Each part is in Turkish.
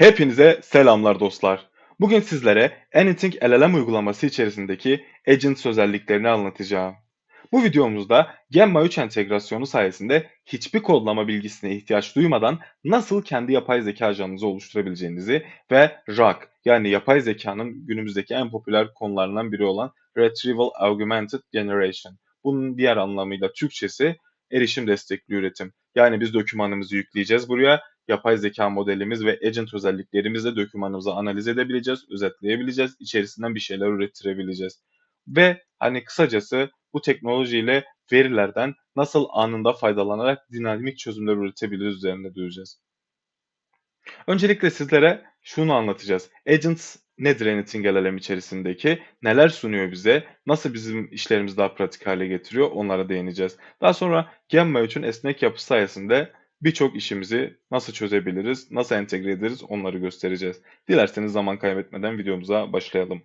Hepinize selamlar dostlar. Bugün sizlere Anything LLM uygulaması içerisindeki Agents özelliklerini anlatacağım. Bu videomuzda Gemma 3 entegrasyonu sayesinde hiçbir kodlama bilgisine ihtiyaç duymadan nasıl kendi yapay zeka ajanınızı oluşturabileceğinizi ve RAG yani yapay zekanın günümüzdeki en popüler konularından biri olan Retrieval Augmented Generation. Bunun diğer anlamıyla Türkçesi erişim destekli üretim. Yani biz dokümanımızı yükleyeceğiz buraya yapay zeka modelimiz ve agent özelliklerimizle dokümanımızı analiz edebileceğiz, özetleyebileceğiz, içerisinden bir şeyler ürettirebileceğiz. Ve hani kısacası bu teknolojiyle verilerden nasıl anında faydalanarak dinamik çözümler üretebiliriz üzerine duracağız. Öncelikle sizlere şunu anlatacağız. Agents nedir Anything LLM içerisindeki? Neler sunuyor bize? Nasıl bizim işlerimizi daha pratik hale getiriyor? Onlara değineceğiz. Daha sonra Gemma 3'ün esnek yapısı sayesinde birçok işimizi nasıl çözebiliriz, nasıl entegre ederiz onları göstereceğiz. Dilerseniz zaman kaybetmeden videomuza başlayalım.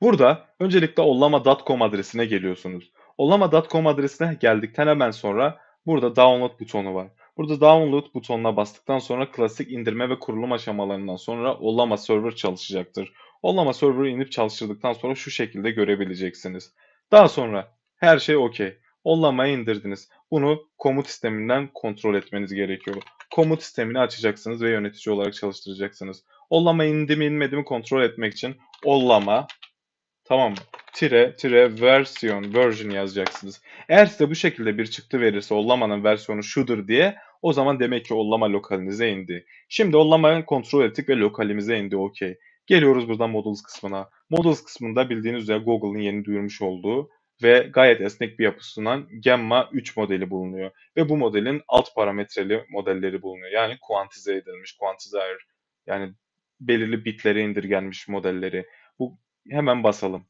Burada öncelikle ollama.com adresine geliyorsunuz. Ollama.com adresine geldikten hemen sonra burada download butonu var. Burada download butonuna bastıktan sonra klasik indirme ve kurulum aşamalarından sonra Ollama Server çalışacaktır. Ollama Server'ı inip çalıştırdıktan sonra şu şekilde görebileceksiniz. Daha sonra her şey okey. Ollama'yı indirdiniz. Bunu komut sisteminden kontrol etmeniz gerekiyor. Komut sistemini açacaksınız ve yönetici olarak çalıştıracaksınız. Ollama indi mi inmedi mi kontrol etmek için ollama tamam mı? Tire tire versiyon version yazacaksınız. Eğer size bu şekilde bir çıktı verirse ollamanın versiyonu şudur diye o zaman demek ki ollama lokalinize indi. Şimdi ollamayı kontrol ettik ve lokalimize indi okey. Geliyoruz buradan models kısmına. Models kısmında bildiğiniz üzere Google'ın yeni duyurmuş olduğu ve gayet esnek bir yapı sunan Gemma 3 modeli bulunuyor. Ve bu modelin alt parametreli modelleri bulunuyor. Yani kuantize edilmiş, quantizer yani belirli bitlere indirgenmiş modelleri. Bu hemen basalım.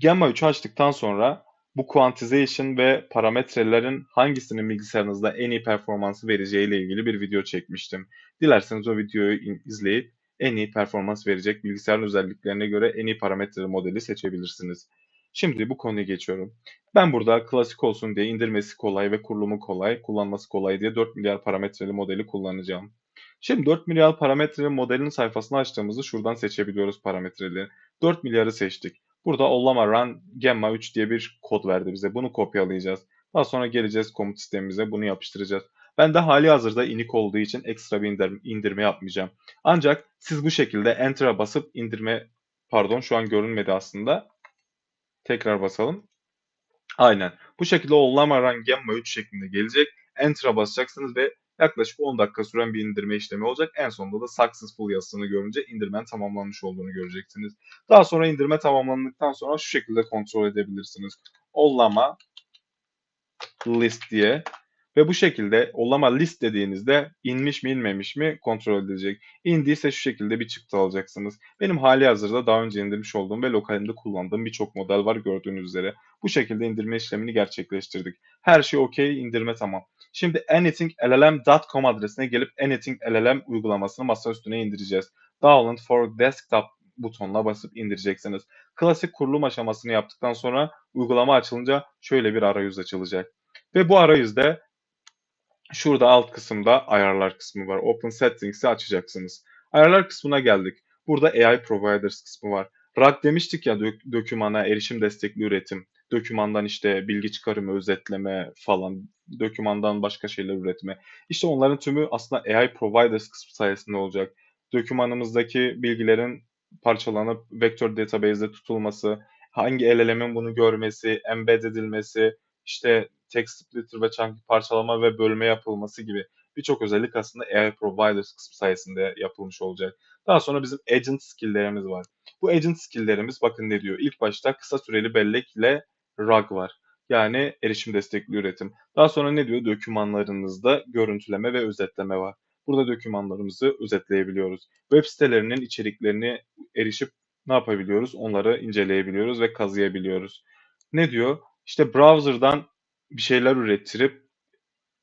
Gemma 3'ü açtıktan sonra bu quantization ve parametrelerin hangisinin bilgisayarınızda en iyi performansı vereceği ile ilgili bir video çekmiştim. Dilerseniz o videoyu izleyip en iyi performans verecek bilgisayarın özelliklerine göre en iyi parametreli modeli seçebilirsiniz. Şimdi bu konuya geçiyorum. Ben burada klasik olsun diye indirmesi kolay ve kurulumu kolay, kullanması kolay diye 4 milyar parametreli modeli kullanacağım. Şimdi 4 milyar parametreli modelin sayfasını açtığımızda şuradan seçebiliyoruz parametreleri. 4 milyarı seçtik. Burada Ollama Run Gemma 3 diye bir kod verdi bize. Bunu kopyalayacağız. Daha sonra geleceğiz komut sistemimize bunu yapıştıracağız. Ben de hali hazırda inik olduğu için ekstra bir indirme, indirme yapmayacağım. Ancak siz bu şekilde Enter'a basıp indirme pardon şu an görünmedi aslında. Tekrar basalım. Aynen. Bu şekilde Ollama Run Gemma 3 şeklinde gelecek. Enter'a basacaksınız ve yaklaşık 10 dakika süren bir indirme işlemi olacak. En sonunda da successful yazısını görünce indirmen tamamlanmış olduğunu göreceksiniz. Daha sonra indirme tamamlandıktan sonra şu şekilde kontrol edebilirsiniz. Ollama list diye ve bu şekilde ollama list dediğinizde inmiş mi inmemiş mi kontrol edilecek. İndiyse şu şekilde bir çıktı alacaksınız. Benim hali hazırda daha önce indirmiş olduğum ve lokalimde kullandığım birçok model var gördüğünüz üzere. Bu şekilde indirme işlemini gerçekleştirdik. Her şey okey, indirme tamam. Şimdi anythingllm.com adresine gelip Anything LLM uygulamasını masa üstüne indireceğiz. Download for Desktop butonuna basıp indireceksiniz. Klasik kurulum aşamasını yaptıktan sonra uygulama açılınca şöyle bir arayüz açılacak. Ve bu arayüzde şurada alt kısımda ayarlar kısmı var. Open Settings'i açacaksınız. Ayarlar kısmına geldik. Burada AI Providers kısmı var. RAG demiştik ya dök- dokümana erişim destekli üretim. Dokümandan işte bilgi çıkarımı, özetleme falan, dokümandan başka şeyler üretme. İşte onların tümü aslında AI Providers kısmı sayesinde olacak. Dokümanımızdaki bilgilerin parçalanıp vektör database'de tutulması, hangi LLM'in bunu görmesi, embed edilmesi, işte text splitter ve chunky parçalama ve bölme yapılması gibi birçok özellik aslında AI Providers kısmı sayesinde yapılmış olacak. Daha sonra bizim agent skill'lerimiz var. Bu agent skill'lerimiz bakın ne diyor. İlk başta kısa süreli bellek ile RAG var. Yani erişim destekli üretim. Daha sonra ne diyor? Dokümanlarınızda görüntüleme ve özetleme var. Burada dokümanlarımızı özetleyebiliyoruz. Web sitelerinin içeriklerini erişip ne yapabiliyoruz? Onları inceleyebiliyoruz ve kazıyabiliyoruz. Ne diyor? İşte browser'dan bir şeyler ürettirip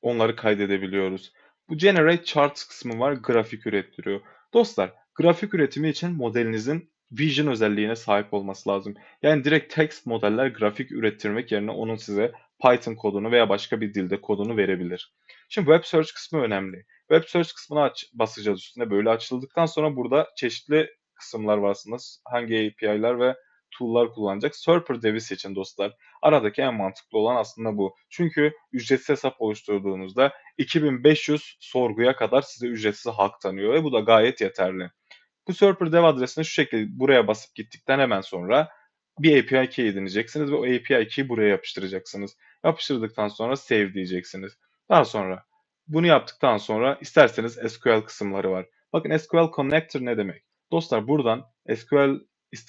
onları kaydedebiliyoruz. Bu Generate Charts kısmı var, grafik ürettiriyor. Dostlar, grafik üretimi için modelinizin Vision özelliğine sahip olması lazım. Yani direkt text modeller grafik ürettirmek yerine onun size Python kodunu veya başka bir dilde kodunu verebilir. Şimdi web search kısmı önemli. Web Search kısmına aç, basacağız üstüne. Böyle açıldıktan sonra burada çeşitli kısımlar var aslında. Hangi API'ler ve tool'lar kullanacak. Serper dev'i seçin dostlar. Aradaki en mantıklı olan aslında bu. Çünkü ücretsiz hesap oluşturduğunuzda 2500 sorguya kadar size ücretsiz hak tanıyor ve bu da gayet yeterli. Bu Serper dev adresine şu şekilde buraya basıp gittikten hemen sonra bir API key edineceksiniz ve o API key'i buraya yapıştıracaksınız. Yapıştırdıktan sonra save diyeceksiniz. Daha sonra bunu yaptıktan sonra isterseniz SQL kısımları var. Bakın SQL Connector ne demek? Dostlar buradan SQL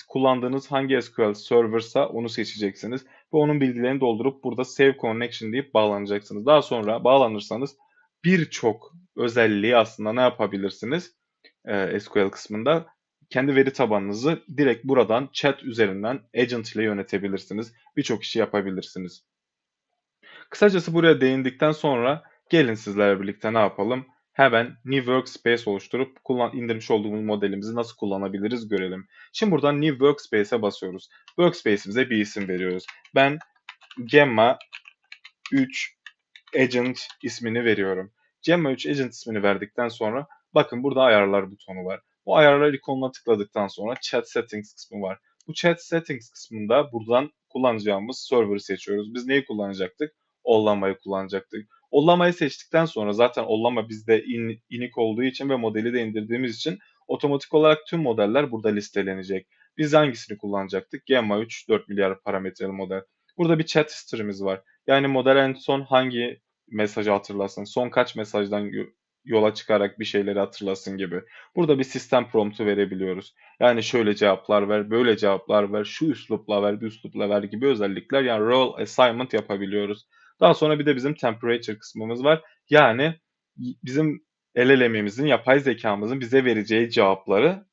kullandığınız hangi SQL serversa onu seçeceksiniz ve onun bilgilerini doldurup burada Save Connection deyip bağlanacaksınız. Daha sonra bağlanırsanız birçok özelliği aslında ne yapabilirsiniz? Ee, SQL kısmında kendi veri tabanınızı direkt buradan chat üzerinden agent ile yönetebilirsiniz. Birçok işi yapabilirsiniz. Kısacası buraya değindikten sonra gelin sizlerle birlikte ne yapalım? Hemen New Workspace oluşturup kullan, indirmiş olduğumuz modelimizi nasıl kullanabiliriz görelim. Şimdi buradan New Workspace'e basıyoruz. Workspace'imize bir isim veriyoruz. Ben Gemma 3 Agent ismini veriyorum. Gemma 3 Agent ismini verdikten sonra bakın burada ayarlar butonu var. Bu ayarlar ikonuna tıkladıktan sonra Chat Settings kısmı var. Bu Chat Settings kısmında buradan kullanacağımız server'ı seçiyoruz. Biz neyi kullanacaktık? Ollanmayı kullanacaktık. Ollamayı seçtikten sonra zaten Ollama bizde in, inik olduğu için ve modeli de indirdiğimiz için otomatik olarak tüm modeller burada listelenecek. Biz hangisini kullanacaktık? Gemma 3 4 milyar parametreli model. Burada bir chat history'miz var. Yani model en son hangi mesajı hatırlasın, son kaç mesajdan yola çıkarak bir şeyleri hatırlasın gibi. Burada bir sistem promptu verebiliyoruz. Yani şöyle cevaplar ver, böyle cevaplar ver, şu üslupla ver, bir üslupla ver gibi özellikler. Yani role assignment yapabiliyoruz. Daha sonra bir de bizim temperature kısmımız var. Yani bizim LLM'imizin, yapay zekamızın bize vereceği cevapları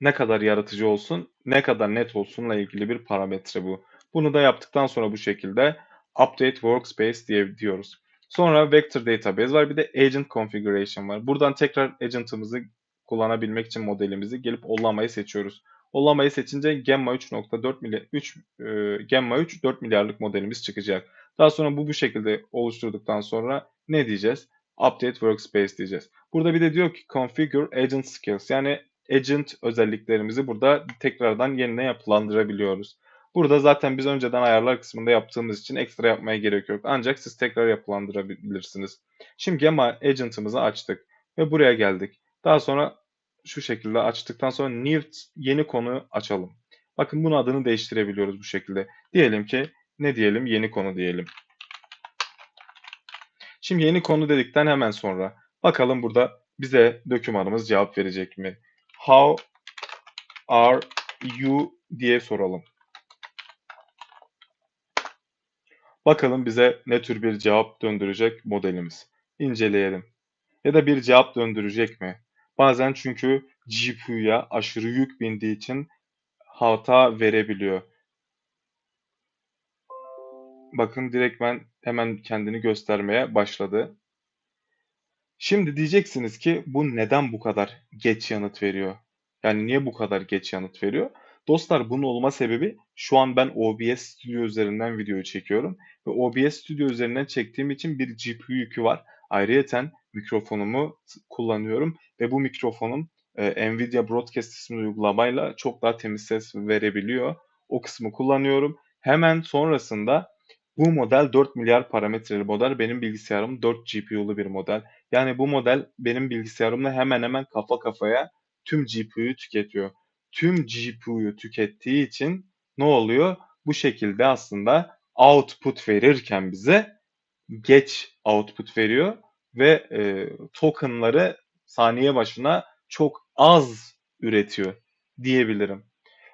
ne kadar yaratıcı olsun, ne kadar net olsunla ilgili bir parametre bu. Bunu da yaptıktan sonra bu şekilde update workspace diye diyoruz. Sonra vector database var. Bir de agent configuration var. Buradan tekrar agent'ımızı kullanabilmek için modelimizi gelip ollamayı seçiyoruz. Ollamayı seçince Gemma 3.4 milyar 3 e, Gemma 3 4 milyarlık modelimiz çıkacak. Daha sonra bu bu şekilde oluşturduktan sonra ne diyeceğiz? Update Workspace diyeceğiz. Burada bir de diyor ki Configure Agent Skills. Yani agent özelliklerimizi burada tekrardan yeniden yapılandırabiliyoruz. Burada zaten biz önceden ayarlar kısmında yaptığımız için ekstra yapmaya gerek yok. Ancak siz tekrar yapılandırabilirsiniz. Şimdi Gemma Agent'ımızı açtık ve buraya geldik. Daha sonra şu şekilde açtıktan sonra New yeni konu açalım. Bakın bunun adını değiştirebiliyoruz bu şekilde. Diyelim ki ne diyelim? Yeni konu diyelim. Şimdi yeni konu dedikten hemen sonra bakalım burada bize dokümanımız cevap verecek mi? How are you diye soralım. Bakalım bize ne tür bir cevap döndürecek modelimiz. İnceleyelim. Ya da bir cevap döndürecek mi? Bazen çünkü GPU'ya aşırı yük bindiği için hata verebiliyor. Bakın direktmen hemen kendini göstermeye başladı. Şimdi diyeceksiniz ki bu neden bu kadar geç yanıt veriyor? Yani niye bu kadar geç yanıt veriyor? Dostlar bunun olma sebebi şu an ben OBS Studio üzerinden videoyu çekiyorum. Ve OBS Studio üzerinden çektiğim için bir GPU yükü var. Ayrıyeten mikrofonumu kullanıyorum ve bu mikrofonum e, Nvidia Broadcast isimli uygulamayla çok daha temiz ses verebiliyor. O kısmı kullanıyorum. Hemen sonrasında bu model 4 milyar parametreli model. Benim bilgisayarım 4 GPU'lu bir model. Yani bu model benim bilgisayarımla hemen hemen kafa kafaya tüm GPU'yu tüketiyor. Tüm GPU'yu tükettiği için ne oluyor? Bu şekilde aslında output verirken bize geç output veriyor ve e, tokenları saniye başına çok az üretiyor diyebilirim.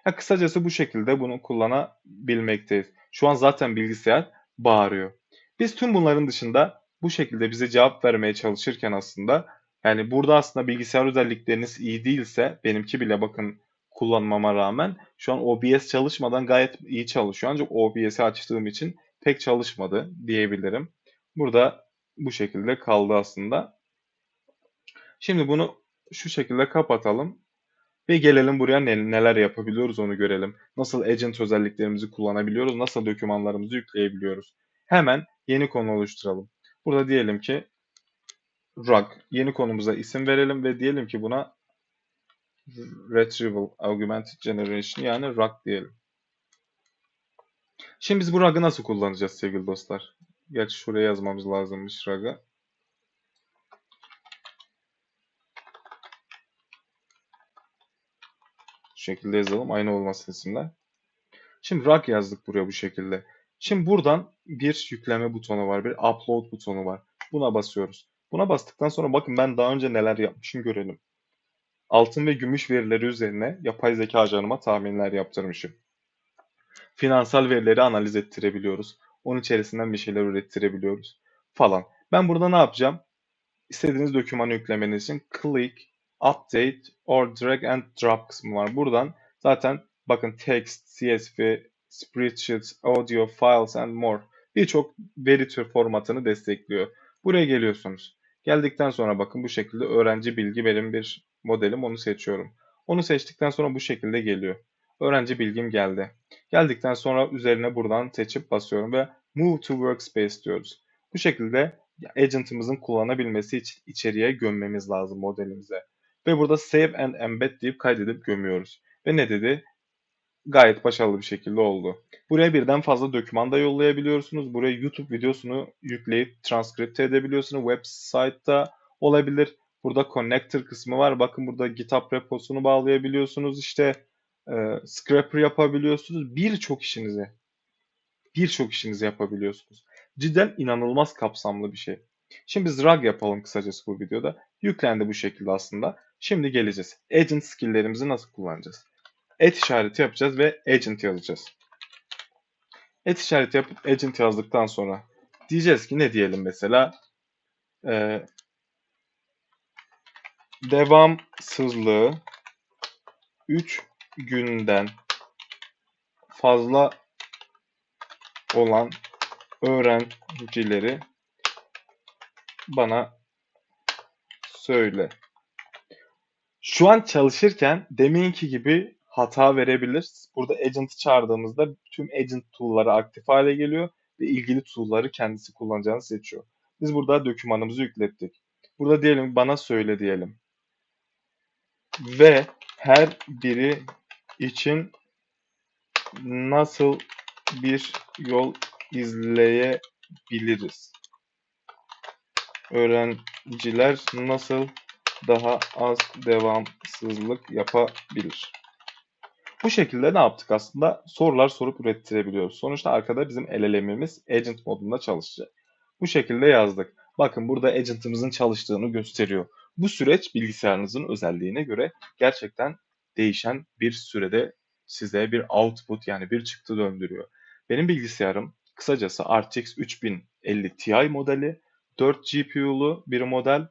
Ya kısacası bu şekilde bunu kullanabilmekteyiz. Şu an zaten bilgisayar bağırıyor. Biz tüm bunların dışında bu şekilde bize cevap vermeye çalışırken aslında yani burada aslında bilgisayar özellikleriniz iyi değilse benimki bile bakın kullanmama rağmen şu an OBS çalışmadan gayet iyi çalışıyor. Ancak OBS'i açtığım için pek çalışmadı diyebilirim. Burada bu şekilde kaldı aslında. Şimdi bunu şu şekilde kapatalım. Ve gelelim buraya neler yapabiliyoruz onu görelim. Nasıl agent özelliklerimizi kullanabiliyoruz, nasıl dokümanlarımızı yükleyebiliyoruz. Hemen yeni konu oluşturalım. Burada diyelim ki rug. Yeni konumuza isim verelim ve diyelim ki buna retrieval augmented generation yani rug diyelim. Şimdi biz bu rug'ı nasıl kullanacağız sevgili dostlar? Gerçi şuraya yazmamız lazımmış rug'ı. Bu şekilde yazalım. Aynı olmasın isimler. Şimdi rug yazdık buraya bu şekilde. Şimdi buradan bir yükleme butonu var. Bir upload butonu var. Buna basıyoruz. Buna bastıktan sonra bakın ben daha önce neler yapmışım görelim. Altın ve gümüş verileri üzerine yapay zeka ajanıma tahminler yaptırmışım. Finansal verileri analiz ettirebiliyoruz. Onun içerisinden bir şeyler ürettirebiliyoruz falan. Ben burada ne yapacağım? İstediğiniz dokümanı yüklemeniz için click, update or drag and drop kısmı var. Buradan zaten bakın text, CSV, spreadsheets, audio, files and more birçok veri tür formatını destekliyor. Buraya geliyorsunuz. Geldikten sonra bakın bu şekilde öğrenci bilgi benim bir modelim onu seçiyorum. Onu seçtikten sonra bu şekilde geliyor. Öğrenci bilgim geldi. Geldikten sonra üzerine buradan seçip basıyorum ve Move to Workspace diyoruz. Bu şekilde agent'ımızın kullanabilmesi için içeriye gömmemiz lazım modelimize. Ve burada Save and Embed deyip kaydedip gömüyoruz. Ve ne dedi? Gayet başarılı bir şekilde oldu. Buraya birden fazla doküman da yollayabiliyorsunuz. Buraya YouTube videosunu yükleyip transkripte edebiliyorsunuz. Website'da olabilir. Burada connector kısmı var. Bakın burada GitHub reposunu bağlayabiliyorsunuz. İşte e, scraper yapabiliyorsunuz. Birçok işinizi birçok işinizi yapabiliyorsunuz. Cidden inanılmaz kapsamlı bir şey. Şimdi biz rug yapalım kısacası bu videoda. Yüklendi bu şekilde aslında. Şimdi geleceğiz. Agent skill'lerimizi nasıl kullanacağız? Et işareti yapacağız ve agent yazacağız. Et işareti yapıp agent yazdıktan sonra diyeceğiz ki ne diyelim mesela ee, devamsızlığı 3 günden fazla olan öğrencileri bana söyle. Şu an çalışırken deminki gibi hata verebilir. Burada agent'ı çağırdığımızda tüm agent tool'ları aktif hale geliyor ve ilgili tool'ları kendisi kullanacağını seçiyor. Biz burada dokümanımızı yüklettik. Burada diyelim bana söyle diyelim. Ve her biri için nasıl bir yol izleyebiliriz? Öğrenciler nasıl daha az devamsızlık yapabilir? Bu şekilde ne yaptık aslında? Sorular sorup ürettirebiliyoruz. Sonuçta arkada bizim LLM'imiz agent modunda çalışacak. Bu şekilde yazdık. Bakın burada agent'ımızın çalıştığını gösteriyor. Bu süreç bilgisayarınızın özelliğine göre gerçekten değişen bir sürede size bir output yani bir çıktı döndürüyor. Benim bilgisayarım kısacası RTX 3050 Ti modeli 4 GPU'lu bir model.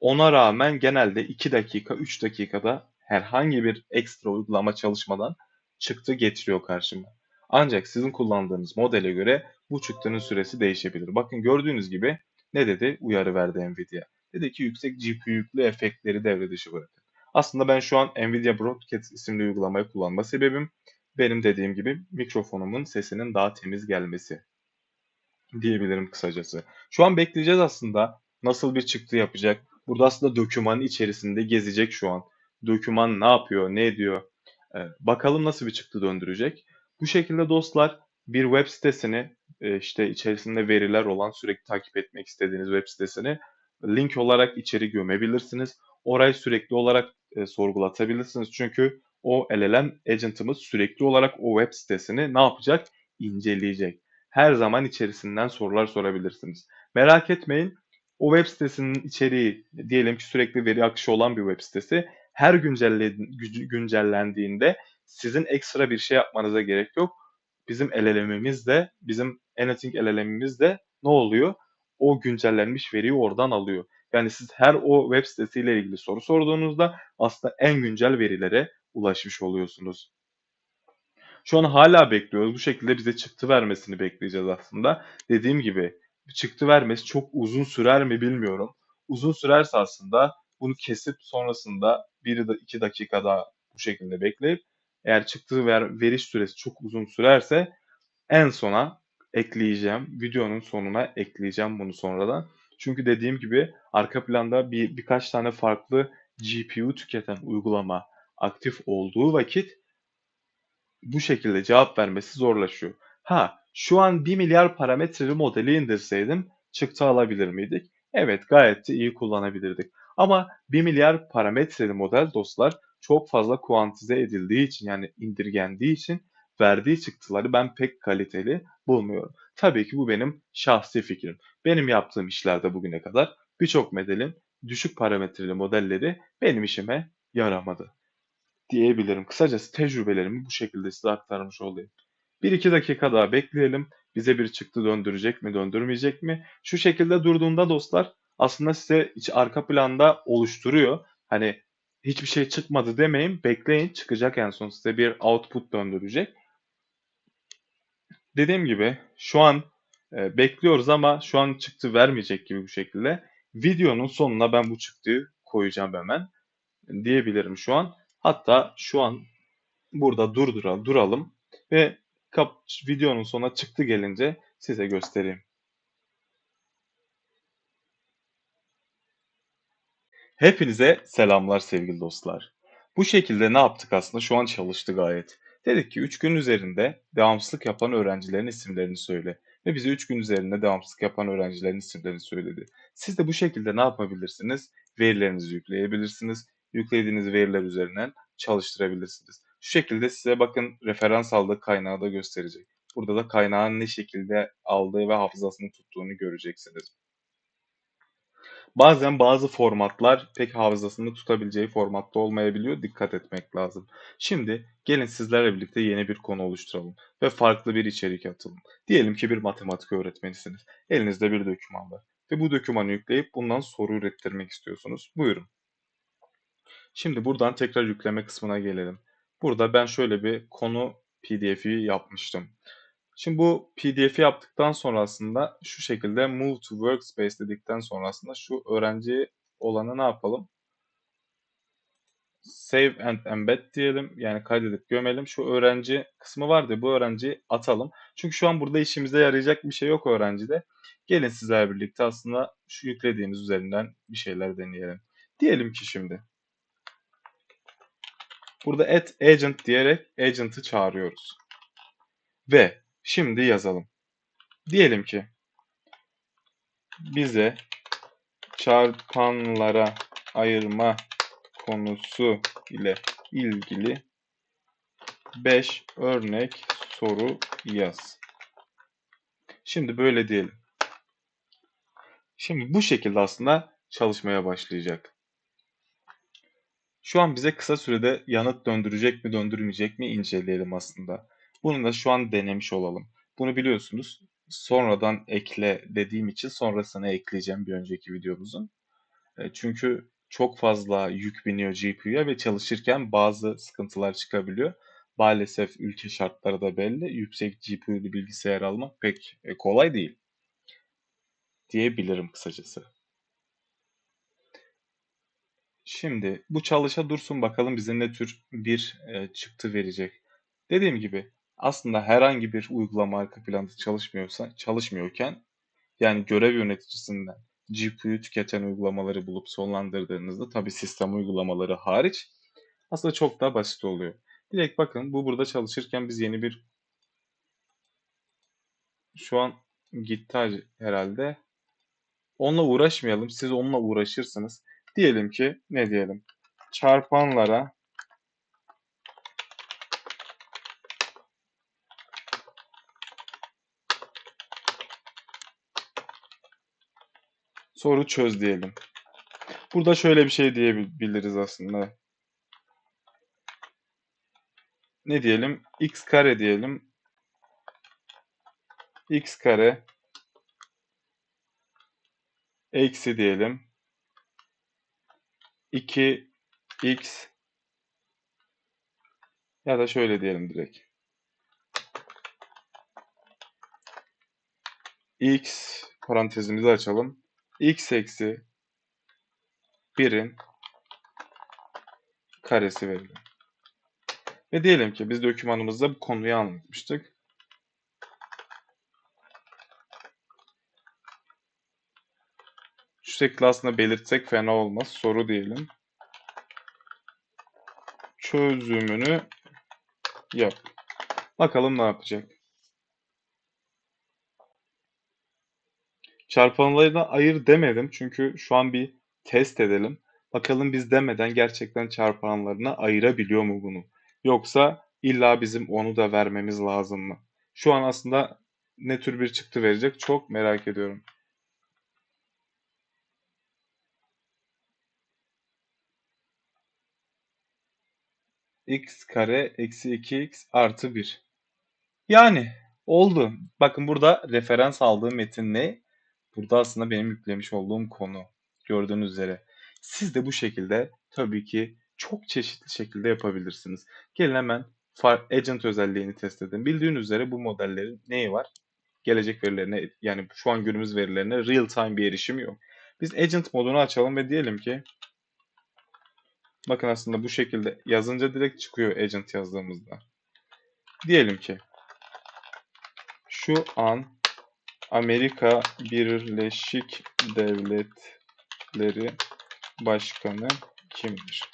Ona rağmen genelde 2 dakika 3 dakikada herhangi bir ekstra uygulama çalışmadan çıktı getiriyor karşıma. Ancak sizin kullandığınız modele göre bu çıktının süresi değişebilir. Bakın gördüğünüz gibi ne dedi? Uyarı verdi Nvidia. Dedi ki yüksek GPU yüklü efektleri devre dışı bırakın. Aslında ben şu an Nvidia Broadcast isimli uygulamayı kullanma sebebim benim dediğim gibi mikrofonumun sesinin daha temiz gelmesi diyebilirim kısacası. Şu an bekleyeceğiz aslında nasıl bir çıktı yapacak. Burada aslında dokümanın içerisinde gezecek şu an. Doküman ne yapıyor, ne ediyor. Ee, bakalım nasıl bir çıktı döndürecek. Bu şekilde dostlar bir web sitesini e, işte içerisinde veriler olan sürekli takip etmek istediğiniz web sitesini link olarak içeri gömebilirsiniz. Orayı sürekli olarak e, sorgulatabilirsiniz. Çünkü o LLM agent'ımız sürekli olarak o web sitesini ne yapacak? İnceleyecek. Her zaman içerisinden sorular sorabilirsiniz. Merak etmeyin. O web sitesinin içeriği diyelim ki sürekli veri akışı olan bir web sitesi. Her güncellendiğinde sizin ekstra bir şey yapmanıza gerek yok. Bizim LLM'imiz de, bizim Anything LLM'imiz de ne oluyor? O güncellenmiş veriyi oradan alıyor. Yani siz her o web sitesiyle ilgili soru sorduğunuzda aslında en güncel verilere ulaşmış oluyorsunuz. Şu an hala bekliyoruz. Bu şekilde bize çıktı vermesini bekleyeceğiz aslında. Dediğim gibi çıktı vermesi çok uzun sürer mi bilmiyorum. Uzun sürerse aslında bunu kesip sonrasında 1 da 2 dakika daha bu şekilde bekleyip eğer çıktığı ver, veriş süresi çok uzun sürerse en sona ekleyeceğim. Videonun sonuna ekleyeceğim bunu sonradan. Çünkü dediğim gibi arka planda bir birkaç tane farklı GPU tüketen uygulama aktif olduğu vakit bu şekilde cevap vermesi zorlaşıyor. Ha, şu an 1 milyar parametreli modeli indirseydim çıktı alabilir miydik? Evet, gayet de iyi kullanabilirdik. Ama 1 milyar parametreli model dostlar çok fazla kuantize edildiği için yani indirgendiği için verdiği çıktıları ben pek kaliteli bulmuyorum. Tabii ki bu benim şahsi fikrim. Benim yaptığım işlerde bugüne kadar birçok modelin düşük parametreli modelleri benim işime yaramadı diyebilirim. Kısacası tecrübelerimi bu şekilde size aktarmış olayım. 1-2 dakika daha bekleyelim. Bize bir çıktı döndürecek mi, döndürmeyecek mi? Şu şekilde durduğunda dostlar aslında size iç arka planda oluşturuyor. Hani hiçbir şey çıkmadı demeyin, bekleyin çıkacak en son size bir output döndürecek. Dediğim gibi şu an e, bekliyoruz ama şu an çıktı vermeyecek gibi bu şekilde. Videonun sonuna ben bu çıktığı koyacağım hemen diyebilirim şu an. Hatta şu an burada durduralım, duralım ve kap videonun sonuna çıktı gelince size göstereyim. Hepinize selamlar sevgili dostlar. Bu şekilde ne yaptık aslında? Şu an çalıştı gayet. Dedik ki 3 gün üzerinde devamsızlık yapan öğrencilerin isimlerini söyle. Ve bize 3 gün üzerinde devamsızlık yapan öğrencilerin isimlerini söyledi. Siz de bu şekilde ne yapabilirsiniz? Verilerinizi yükleyebilirsiniz. Yüklediğiniz veriler üzerinden çalıştırabilirsiniz. Şu şekilde size bakın referans aldığı kaynağı da gösterecek. Burada da kaynağın ne şekilde aldığı ve hafızasını tuttuğunu göreceksiniz. Bazen bazı formatlar pek hafızasını tutabileceği formatta olmayabiliyor. Dikkat etmek lazım. Şimdi gelin sizlerle birlikte yeni bir konu oluşturalım ve farklı bir içerik atalım. Diyelim ki bir matematik öğretmenisiniz. Elinizde bir doküman var ve bu dokümanı yükleyip bundan soru ürettirmek istiyorsunuz. Buyurun. Şimdi buradan tekrar yükleme kısmına gelelim. Burada ben şöyle bir konu pdf'i yapmıştım. Şimdi bu pdf'i yaptıktan sonra aslında şu şekilde move to workspace dedikten sonra aslında şu öğrenci olanı ne yapalım? Save and embed diyelim. Yani kaydedip gömelim. Şu öğrenci kısmı vardı. Bu öğrenciyi atalım. Çünkü şu an burada işimize yarayacak bir şey yok öğrencide. Gelin sizler birlikte aslında şu yüklediğimiz üzerinden bir şeyler deneyelim. Diyelim ki şimdi Burada add agent diyerek agent'ı çağırıyoruz. Ve şimdi yazalım. Diyelim ki bize çarpanlara ayırma konusu ile ilgili 5 örnek soru yaz. Şimdi böyle diyelim. Şimdi bu şekilde aslında çalışmaya başlayacak. Şu an bize kısa sürede yanıt döndürecek mi döndürmeyecek mi inceleyelim aslında. Bunu da şu an denemiş olalım. Bunu biliyorsunuz. Sonradan ekle dediğim için sonrasına ekleyeceğim bir önceki videomuzun. E, çünkü çok fazla yük biniyor GPU'ya ve çalışırken bazı sıkıntılar çıkabiliyor. Maalesef ülke şartları da belli. Yüksek GPU'lu bilgisayar almak pek e, kolay değil diyebilirim kısacası. Şimdi bu çalışa dursun bakalım bize ne tür bir e, çıktı verecek. Dediğim gibi aslında herhangi bir uygulama arka planda çalışmıyorsa çalışmıyorken yani görev yöneticisinden GPU tüketen uygulamaları bulup sonlandırdığınızda tabi sistem uygulamaları hariç aslında çok daha basit oluyor. Direkt bakın bu burada çalışırken biz yeni bir şu an gitti herhalde. Onunla uğraşmayalım. Siz onunla uğraşırsınız. Diyelim ki ne diyelim? Çarpanlara soru çöz diyelim. Burada şöyle bir şey diyebiliriz aslında. Ne diyelim? x kare diyelim. x kare eksi diyelim. 2x ya da şöyle diyelim direkt. x parantezimizi açalım. X eksi 1'in karesi verilir. Ve diyelim ki biz dokümanımızda bu konuyu anlatmıştık. şekilde aslında belirtsek fena olmaz. Soru diyelim. Çözümünü yap. Bakalım ne yapacak. Çarpanlarına ayır demedim çünkü şu an bir test edelim. Bakalım biz demeden gerçekten çarpanlarına ayırabiliyor mu bunu? Yoksa illa bizim onu da vermemiz lazım mı? Şu an aslında ne tür bir çıktı verecek çok merak ediyorum. x kare eksi 2x artı 1. Yani oldu. Bakın burada referans aldığım metin ne? Burada aslında benim yüklemiş olduğum konu. Gördüğünüz üzere. Siz de bu şekilde tabii ki çok çeşitli şekilde yapabilirsiniz. Gelin hemen agent özelliğini test edin. Bildiğiniz üzere bu modellerin neyi var? Gelecek verilerine yani şu an günümüz verilerine real time bir erişim yok. Biz agent modunu açalım ve diyelim ki bakın aslında bu şekilde yazınca direkt çıkıyor agent yazdığımızda. Diyelim ki şu an Amerika Birleşik Devletleri Başkanı kimdir?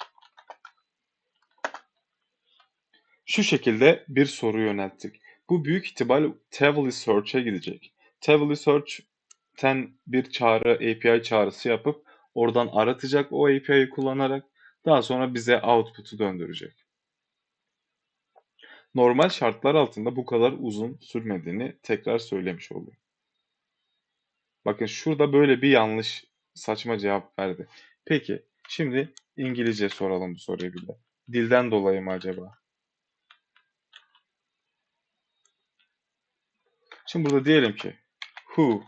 Şu şekilde bir soru yönelttik. Bu büyük ihtimal Tavily Search'e gidecek. Tavily Search'ten bir çağrı, API çağrısı yapıp oradan aratacak o API'yi kullanarak daha sonra bize output'u döndürecek. Normal şartlar altında bu kadar uzun sürmediğini tekrar söylemiş oldum. Bakın şurada böyle bir yanlış saçma cevap verdi. Peki şimdi İngilizce soralım bu soruyu bir de. Dilden dolayı mı acaba? Şimdi burada diyelim ki who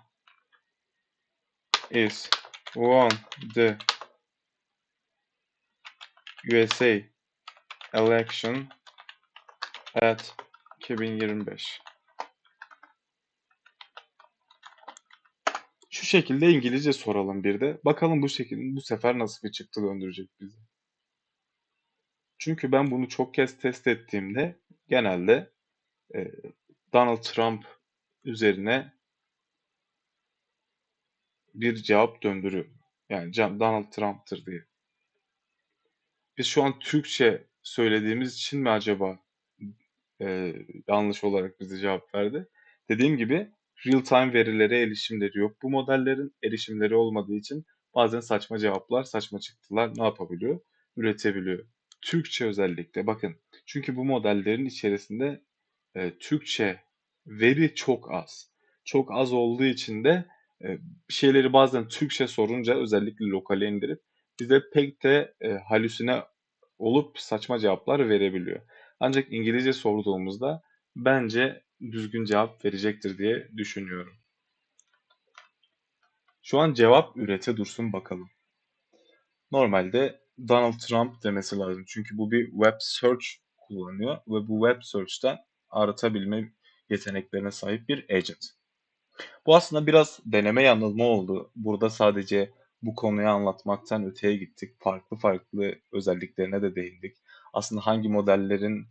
is won the USA election at 2025. Şu şekilde İngilizce soralım bir de. Bakalım bu şekilde bu sefer nasıl bir çıktı döndürecek bizi. Çünkü ben bunu çok kez test ettiğimde genelde e, Donald Trump üzerine bir cevap döndürüyor. Yani Donald Trump'tır diye. Biz şu an Türkçe söylediğimiz için mi acaba e, yanlış olarak bize cevap verdi? Dediğim gibi real-time verilere erişimleri yok. Bu modellerin erişimleri olmadığı için bazen saçma cevaplar, saçma çıktılar ne yapabiliyor? Üretebiliyor. Türkçe özellikle bakın. Çünkü bu modellerin içerisinde e, Türkçe veri çok az. Çok az olduğu için de e, şeyleri bazen Türkçe sorunca özellikle lokale indirip bize pek de e, halüsine olup saçma cevaplar verebiliyor. Ancak İngilizce sorduğumuzda bence düzgün cevap verecektir diye düşünüyorum. Şu an cevap ürete dursun bakalım. Normalde Donald Trump demesi lazım. Çünkü bu bir web search kullanıyor ve bu web search'ten aratabilme yeteneklerine sahip bir agent. Bu aslında biraz deneme yanılma oldu. Burada sadece bu konuyu anlatmaktan öteye gittik. Farklı farklı özelliklerine de değindik. Aslında hangi modellerin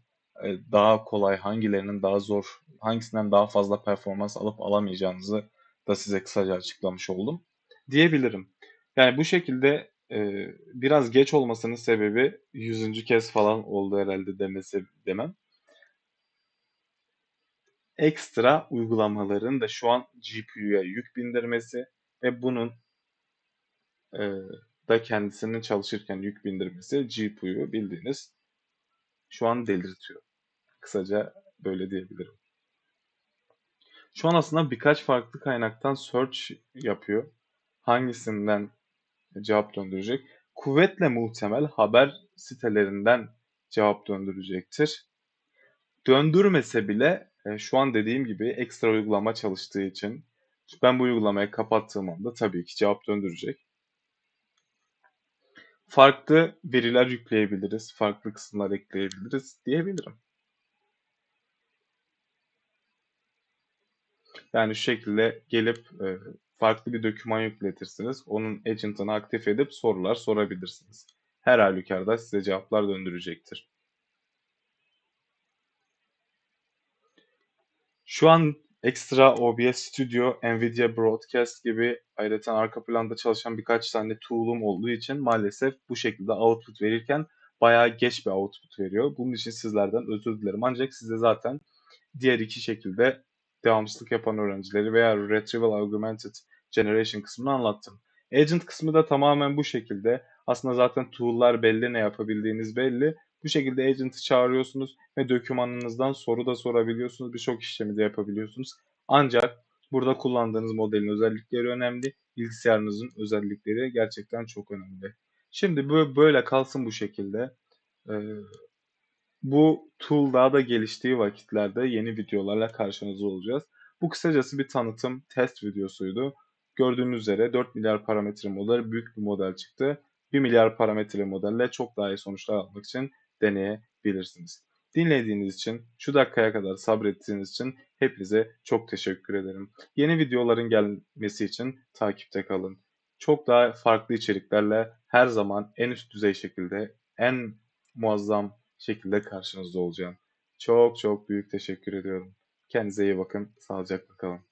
daha kolay, hangilerinin daha zor, hangisinden daha fazla performans alıp alamayacağınızı da size kısaca açıklamış oldum diyebilirim. Yani bu şekilde e, biraz geç olmasının sebebi yüzüncü kez falan oldu herhalde demesi demem. Ekstra uygulamaların da şu an GPU'ya yük bindirmesi ve bunun e, da kendisinin çalışırken yük bindirmesi GPU'yu bildiğiniz şu an delirtiyor. Kısaca böyle diyebilirim. Şu an aslında birkaç farklı kaynaktan search yapıyor. Hangisinden cevap döndürecek? Kuvvetle muhtemel haber sitelerinden cevap döndürecektir. Döndürmese bile e, şu an dediğim gibi ekstra uygulama çalıştığı için ben bu uygulamayı kapattığım anda tabii ki cevap döndürecek. Farklı veriler yükleyebiliriz, farklı kısımlar ekleyebiliriz diyebilirim. Yani şu şekilde gelip e, farklı bir doküman yükletirsiniz. Onun agent'ını aktif edip sorular sorabilirsiniz. Her halükarda size cevaplar döndürecektir. Şu an Ekstra OBS Studio, Nvidia Broadcast gibi ayrıca arka planda çalışan birkaç tane tool'um olduğu için maalesef bu şekilde output verirken bayağı geç bir output veriyor. Bunun için sizlerden özür dilerim. Ancak size zaten diğer iki şekilde devamsızlık yapan öğrencileri veya Retrieval Augmented Generation kısmını anlattım. Agent kısmı da tamamen bu şekilde. Aslında zaten tool'lar belli, ne yapabildiğiniz belli. Bu şekilde agent'ı çağırıyorsunuz ve dokümanınızdan soru da sorabiliyorsunuz. Birçok işlemi de yapabiliyorsunuz. Ancak burada kullandığınız modelin özellikleri önemli. Bilgisayarınızın özellikleri gerçekten çok önemli. Şimdi bu böyle kalsın bu şekilde. Ee, bu tool daha da geliştiği vakitlerde yeni videolarla karşınızda olacağız. Bu kısacası bir tanıtım test videosuydu. Gördüğünüz üzere 4 milyar parametre model büyük bir model çıktı. 1 milyar parametre modelle çok daha iyi sonuçlar almak için deneyebilirsiniz. Dinlediğiniz için, şu dakikaya kadar sabrettiğiniz için hepinize çok teşekkür ederim. Yeni videoların gelmesi için takipte kalın. Çok daha farklı içeriklerle her zaman en üst düzey şekilde, en muazzam şekilde karşınızda olacağım. Çok çok büyük teşekkür ediyorum. Kendinize iyi bakın. Sağlıcakla kalın.